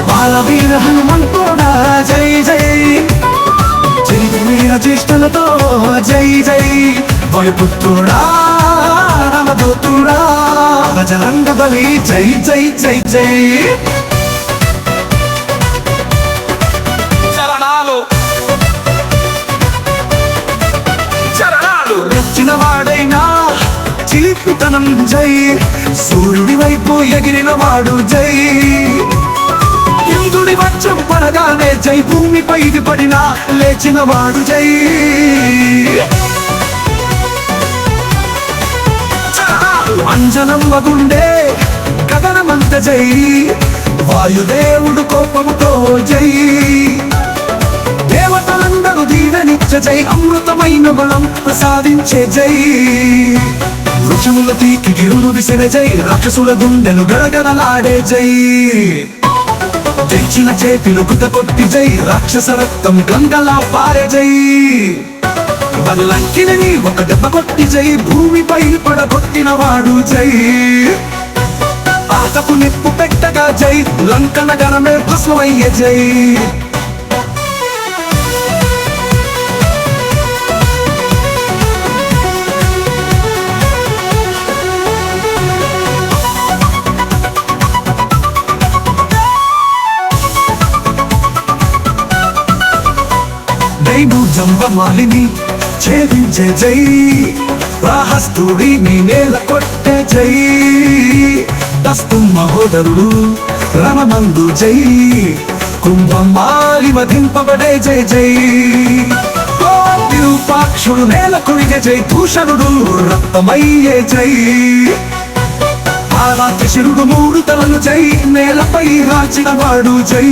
బాలవీర హనుమంతుడా జై జై. చిరుమీర జ్యేష్ఠులతో జై జై. వయపుత్రుడా రామదూతుడా బజరంగ బలి జై జై జై జై. చరణాలు. చరణాలు. వచ్చిన వాడైనా చిలిపితనం జై. సూర్యుడి వైపు ఎగిరిన వాడు జై. జై భూమిపై ఇది పడినా లేచిన వాడు జై. అంజనం వగుండే గగనమంత జై. వాయుదేవుడు కోపముతో జై. దేవతలందరూ దీననిచ్చ జై. అమృతమైన బలం ప్రసాదించే జై. వృక్షముల తీకి గిరులు విసిన జై. రాక్షసుల గుండెలు గడగడలాడే జై. తెచ్చిన చేతిలో కుత కొట్టి జై. రాక్షస రక్తం గంగలా పారే జై. బలంకిని ఒక దెబ్బ కొట్టి జై. భూమిపై పడగొట్టిన వాడు జై. ఆతకు నిప్పు పెట్టగా జై. లంకన గణమే భస్మయ్యే జై. దైవు జంబమాలిని ఛేదించే జై. రాహస్తుడిని నేల కొట్టే జై. దస్తు మహోదరుడు రణమందు జై. కుంభమాలి వధింపబడే జై జై. ఓ నేల కొరిగే జై దూషణుడు రక్తమయ్యే జై. ఆరాధ్య శిరుడు మూడు తలలు జై నేలపై రాచిన వాడు జై.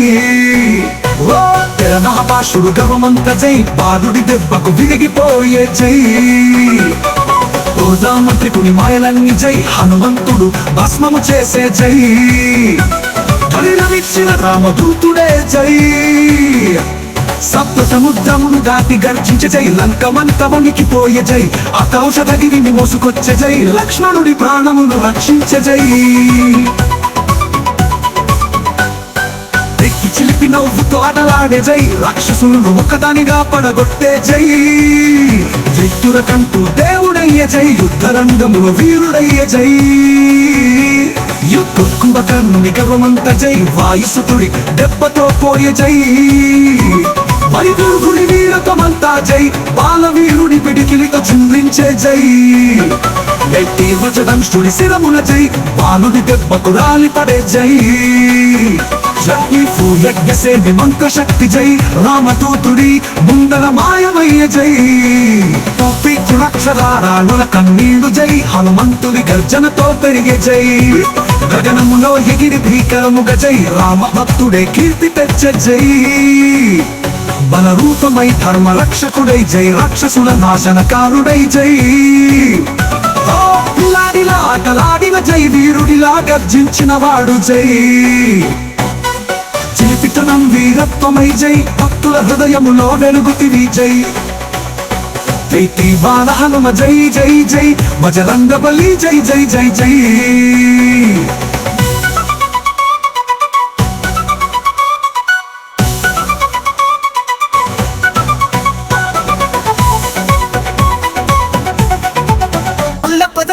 ఓ తెరమహాపాషుడు గర్వమంత జై బాలుడి దెబ్బకు విరిగిపోయే జై. ఓ మాయలన్నీ జై హనుమంతుడు భస్మము చేసే జై. బలిరమిచ్చిన రామదూతుడే జై. సప్త సముద్రమును దాటి గర్జించే జై లంకమంత వణికిపోయే జై. అతౌషధగిరిని మోసుకొచ్చే జై లక్ష్మణుడి ప్రాణమును రక్షించే జై. నవ్వుతో జై. రాక్షసులను ఒక్కదానిగా పడగొట్టే జై. కంటూ దేవుడయ్యే జై. యుద్ధరంగములో వీరుడయ్యే జై. యుద్ధ కుంభకర్ణుని గర్వమంత జై. వాయుసుతుడి దెబ్బతో పోయే జై. బలిదుర్గుడి వీరకమంతా జై. బాలవీరుడి పిడికిలితో చిందించే జై. ఎట్టి వజదంష్టుడి శిరముల జై. బాలుడి దెబ్బకు రాలి పడే జై. జగ్గిఫు యజ్ఞసే మంత్ర శక్తి జై. రామదూతుడి ముందల మాయమయ్య జై. తప్పి పితృక్షరాళుల కన్నీడు జై. హనుమంతుడి గర్జనతో పెరిగే జై. గగనములో ఎగిరి భీకరముగ జై. రామ భక్తుడే కీర్తి తెచ్చ జై. బలరూపమై ధర్మ రక్షకుడై జై. రాక్షసుల నాశనకారుడై జై. పిల్లాడిలా ఆటలాడిన జై. వీరుడిలా గర్జించిన వాడు జై. విఘ్నం వీరత్వమై జై. భక్తుల హృదయములో వెలుగుతివి జై. ప్రీతి బాల హనుమ జై జై జై. బజరంగ బలి జై జై జై. జై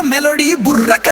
మెలోడీ బుర్రక